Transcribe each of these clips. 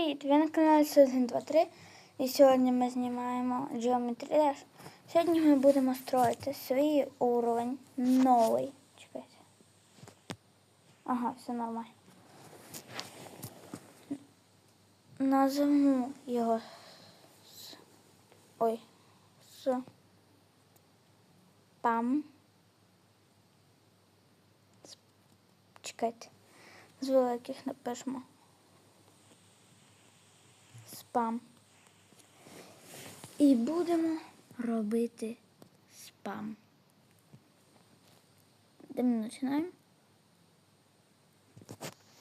Привіт, ви на каналі 123 і сьогодні ми знімаємо Geometry Dash. Сьогодні ми будемо строїти свій уровень новий. Чекайте. Ага, все нормально. Назову його з... Ой. З... Пам. Чекайте. З великих напишемо спам. І будемо робити спам. Де ми починаємо?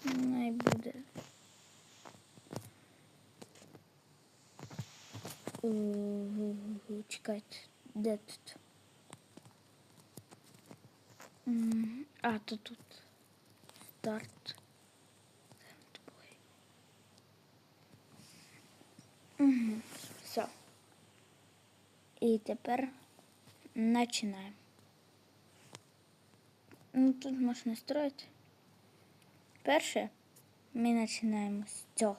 Най буде. У, Чекайте, де тут? А, то тут. Старт. Угу. Все. І тепер починаємо. Ну, тут можна строїти. Перше ми починаємо з цього.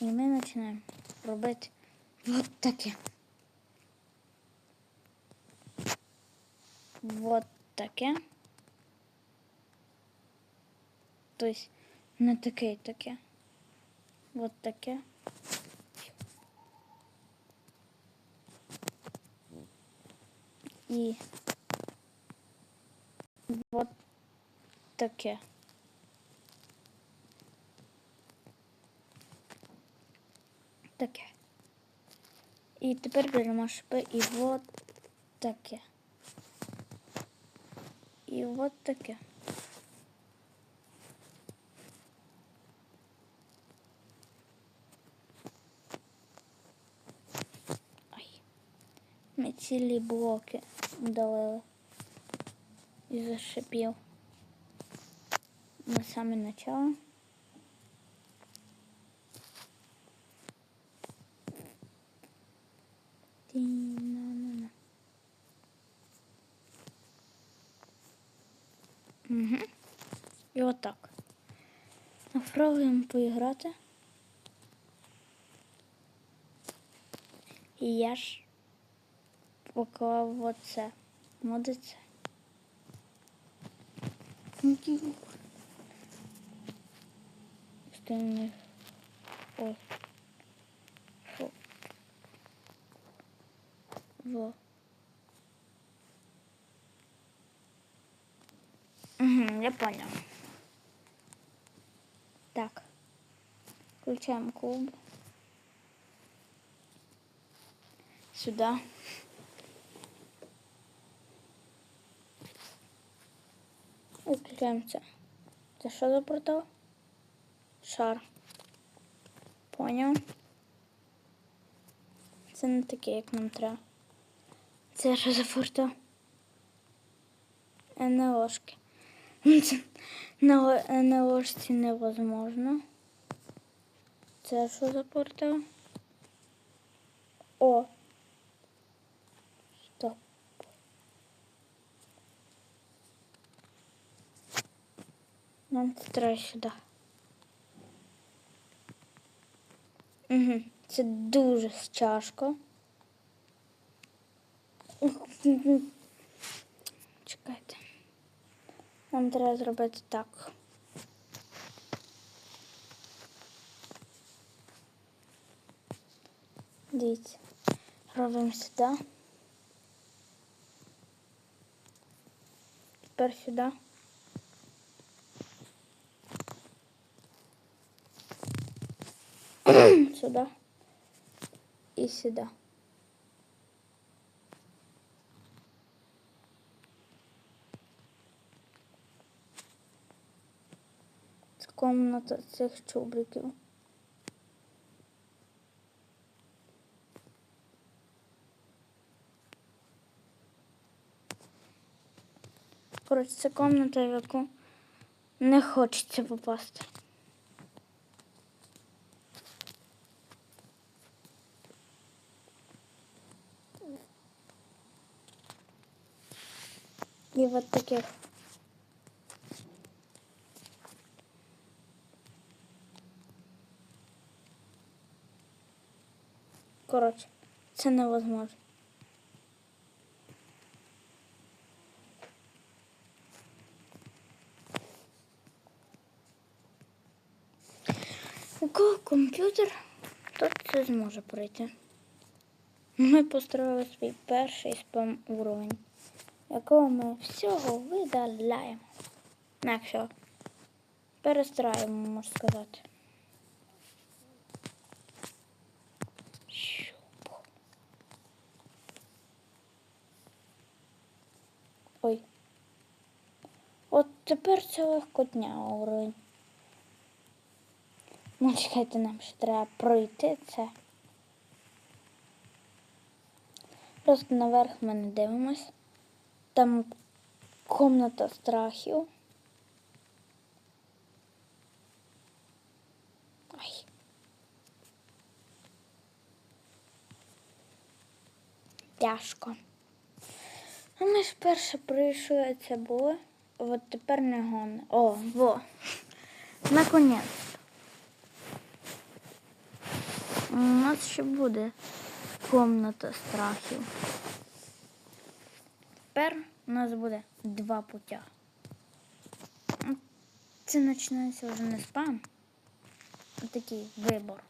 І ми починаємо робити от таке. Вот таке. Тобто не таке і таке. Вот таке. І вот таке. Таке. І тепер беремо шипи і вот таке. І вот таке. Цілі блоки удалили і зашипів. На саме начало. Угу. І отак. Попробуємо поіграти. І я ж поклав оце. Модиться. Стильний. Ой. Фу. Во. Угу, я понял. Так. Включаем клуб. Сюда. Включаємо це. Це що за портал? Шар. Поняв. Це не таке, як нам треба. Це що за портал? НЛОшки. На НЛОшці невозможно. Це що за портал? О. Стоп. Нам це треба сюди. Угу. Це дуже тяжко. Чекайте. Нам треба зробити так. Дивіться. Робимо сюди. Тепер сюди. Сюда и сюда. Це комната цих чубриків. Коротше, це комната, в яку не хочеться попасти. и вот таких. Короче, це невозможно. У кого комп'ютер, тот це зможе пройти. Ми построїли свій перший спам уровень якого ми всього видаляємо. На все. Перестраємо, можна сказати. Ой. От тепер це легкотня уровень. Ну, чекайте, нам ще треба пройти це. Просто наверх ми не дивимось. Там комната страхів. Ай. Тяжко. А ми ж перше прийшли, це було. От тепер не гон. О, во. Наконець. У нас ще буде комната страхів. Тепер у нас буде два путя. М, Це починається вже не спам, а такий вибор.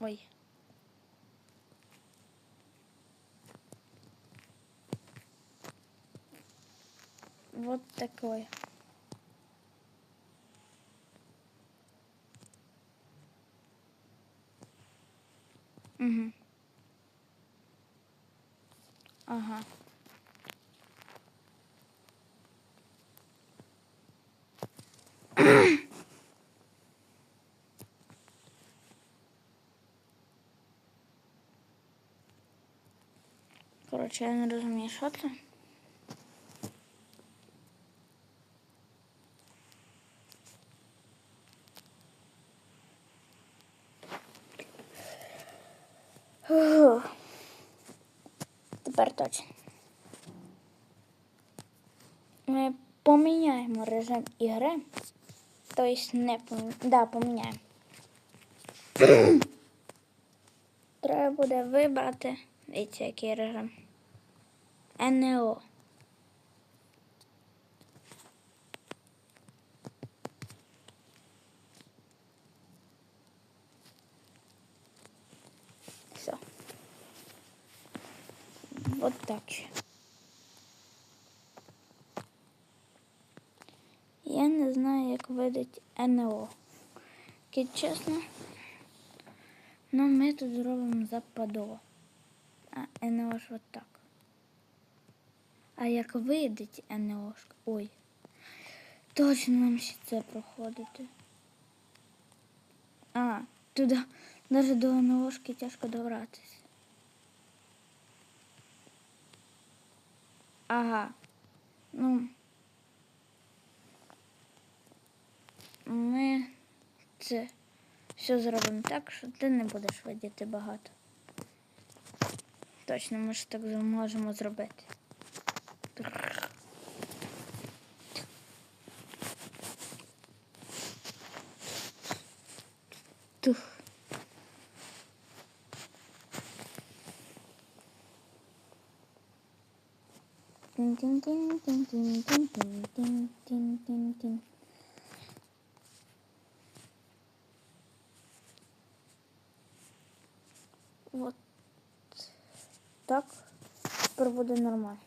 Ой. Вот такой. Угу. Ага. Коротше, я не розумію, що це. Фух. Тепер точно. Ми поміняємо режим ігри. Тобто не поміняємо. Да, поміняємо. Треба буде вибрати. Дивіться, який режим. НЛО. Все. Вот так. Я не знаю, як видати НЛО. Тільки чесно. Ну, ми тут зробимо западово. А НЛО ж от так. А як видать НЛОшка? Ой. Точно нам ще це проходити. А, туди навіть до НЛОшки тяжко добратися. Ага. Ну. Ми це все зробимо так, що ти не будеш видіти багато. Точно, ми ж так зможемо зробити. Тин-тин-тин-тин-тин-тин-тин-тин-тин. Вот так. Тепер буде нормально.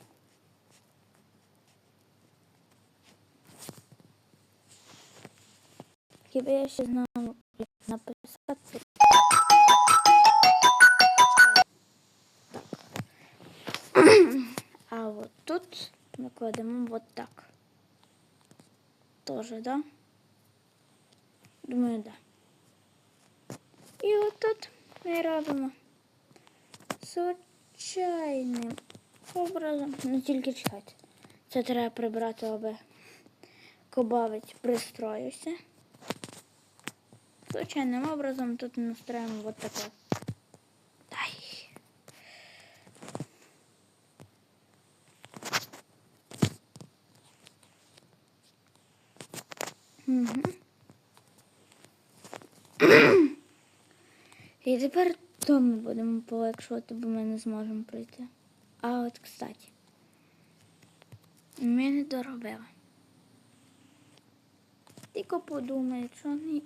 Хіба я ще знаю написати. Тоже, да? Думаю, да. І тут ми робимо звичайним образом. Ну тільки чекайте. Це треба прибрати, аби кобавить пристроївся. Звичайним образом тут настроїмо вот таке. Ай. І тепер то ми будемо полегшувати, бо ми не зможемо пройти. А от, кстати, ми не доробили. Тільки подумають, що вони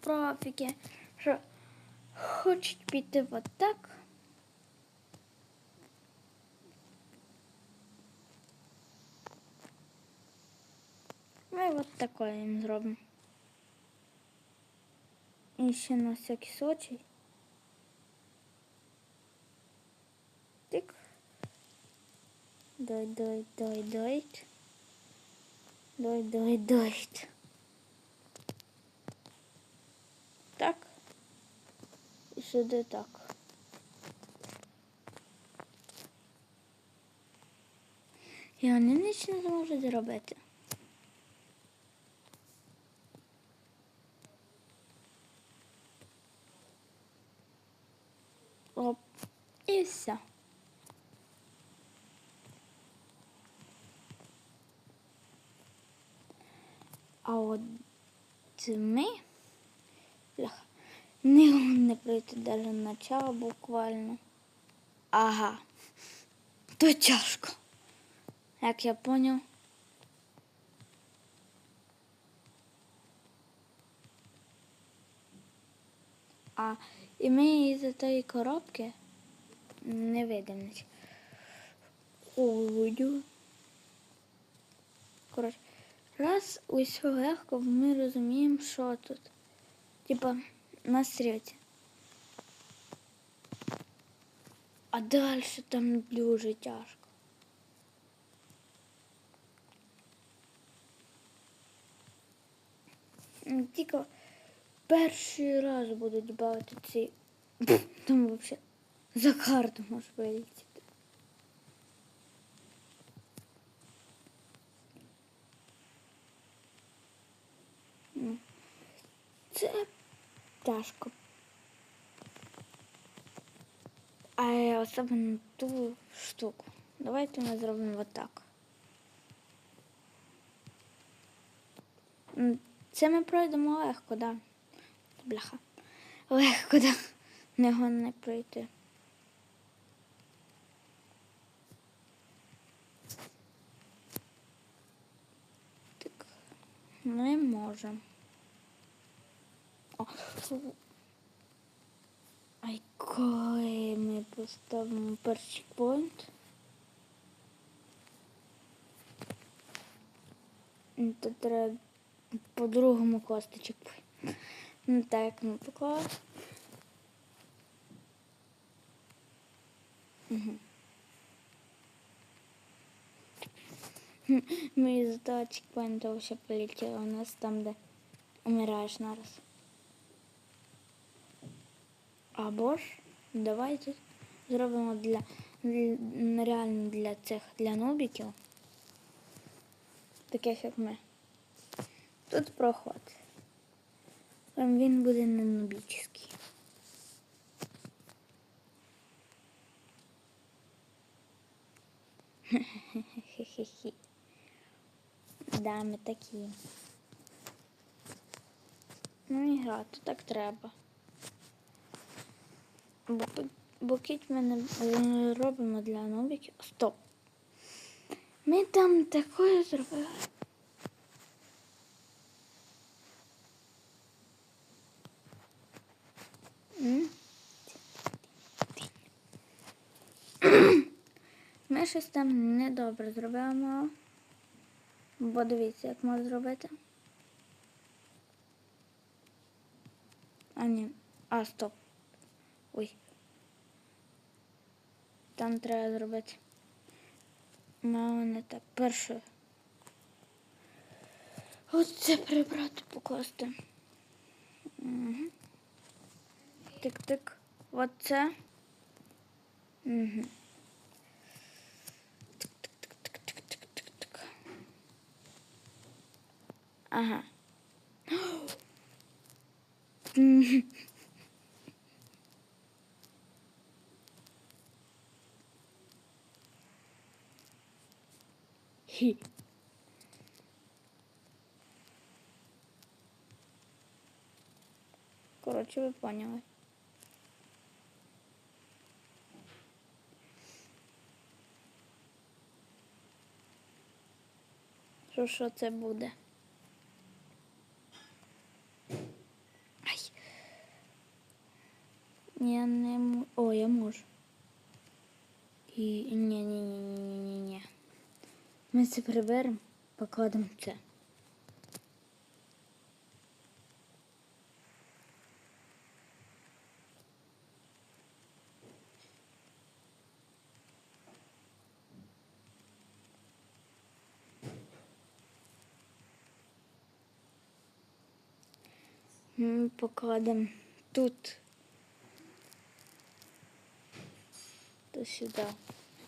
профіки, що хочуть піти от так. Ми от такое їм зробимо. І ще на всякий случай. Тик. Дай, дай, дай, дай. Дай, дай. Так. І сюди так. І вони ніч не зможуть зробити. І все. А от ми не, не пройти даже начало буквально. Ага. То тяжко. Як я поняв. А і ми із тої коробки не видимо. нічого. Ой. Коротше, раз усе легко, ми розуміємо, що тут. Типа на світі. А далі там дуже тяжко. Тільки перший раз будуть бавити ці. Там взагалі за карту можеш вилетіти. Це тяжко. А я особливо ту штуку. Давайте ми зробимо отак. Це ми пройдемо легко, да. Бляха. Легко, да. Него не пройти. Так, ми можемо. О. Ай, коли ми поставимо перший point. То треба по-другому косточок. Ну так, ми поклали. Угу. Ми із того чекпоінту ще полетіли. У нас там, де умираєш нараз. Або ж давайте зробимо для, для реально для цих для нубіків, таких як ми. Тут проход. Там він буде не нубічний. Хе-хе-хе. Да, ми такі. Ну і грати так треба. Бо, бо кіт ми не робимо для нубіків. Стоп. Ми там такое зробили. Ми щось там недобре зробимо. Бо дивіться, як можна зробити. А ні. А, стоп. Ой. Там треба зробити. Мало не так. Перше. Оце прибрати покласти. Угу. Тик-тик. Оце. Угу. Ага. Хі. Коротше, ви поняли. Що це буде? Ай. Я не м... О, я можу. І ні, ні, ні, ні, ні, ні. Ми це приберемо, покладемо це. Ми покладемо тут. То сюди.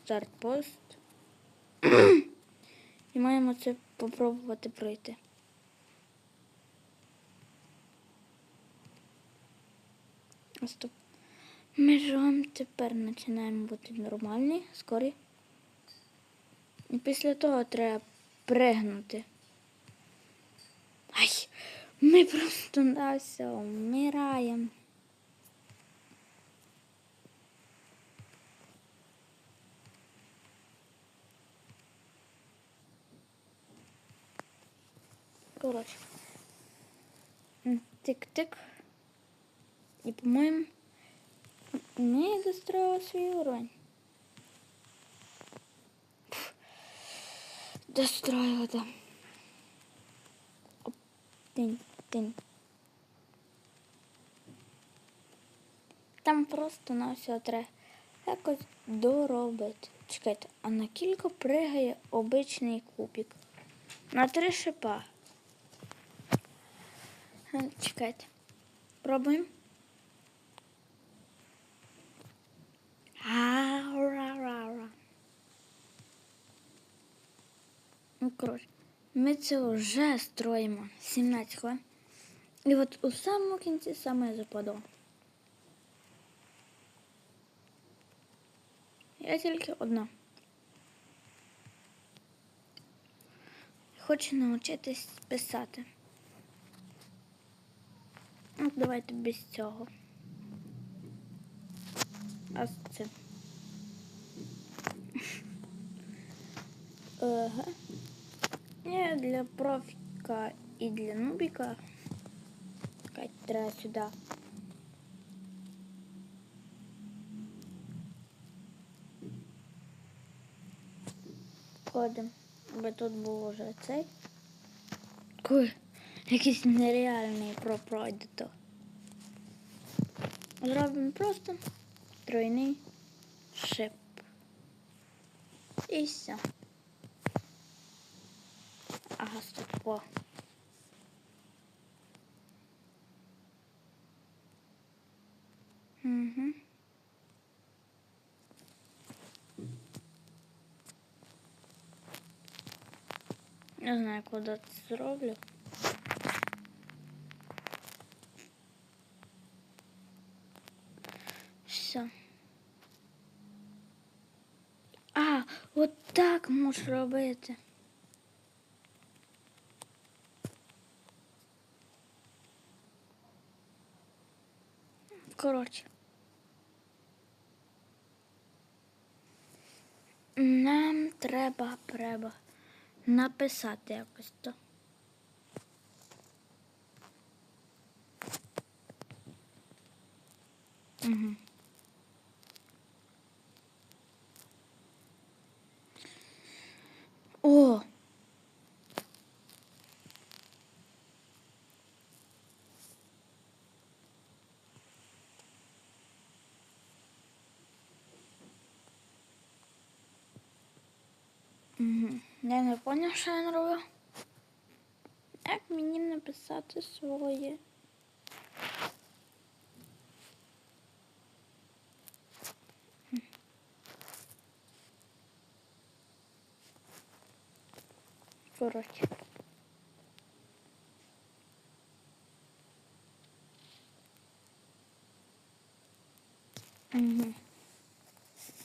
Стартпост. І маємо це попробувати пройти. Стоп. Ми ж вам тепер починаємо бути нормальні, скорі. І після того треба пригнути. Ай, ми просто на все вмираємо. Коротше. Тик-тик. І, по-моєму, ми достроїли свій уровень. Пф. Достроїли, да. Оп, Тинь, тинь. Там просто на все треба якось доробити. Чекайте, а на кілька пригає обичний кубик? На три шипа. Чекайте. Пробуємо. Ну, коротше, ми це вже строїмо 17 хвилин. І от у самому кінці саме западало. Я тільки одна. Хочу навчитись писати. Давайте без цього. А з цим. Ага. Ні, для профіка і для нубіка. Чекайте, треба сюди. Ходимо. Бо тут був уже цей. Ой, якийсь нереальний про пройде то. Зробимо просто тройний шип. І все. Ага, стоп. О. Угу. Не знаю, куди це зроблю. Все. А, от так можеш робити. Коротше. Нам треба, треба написати якось то. Угу. О! Я не поняв, що він робив. Як мені написати своє? Коротше. Угу.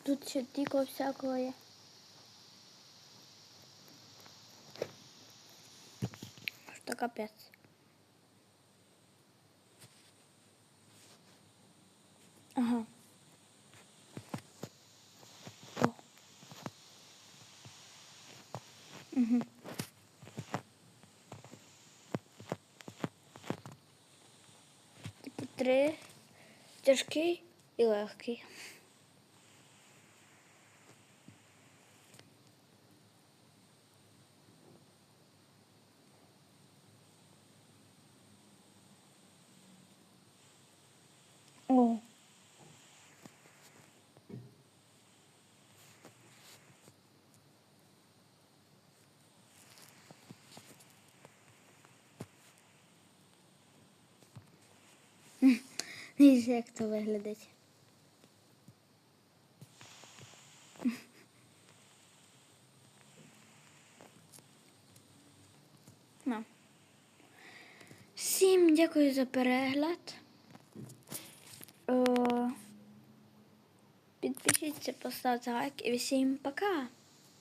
Тут ще тільки всякого є. Що капець. Ага. О. Угу. Типу три. Тяжкий і легкий. О. Дивіться, як то виглядить. Ну. Всім дякую за перегляд. Е, Підпишіться, поставте лайк і всім пока!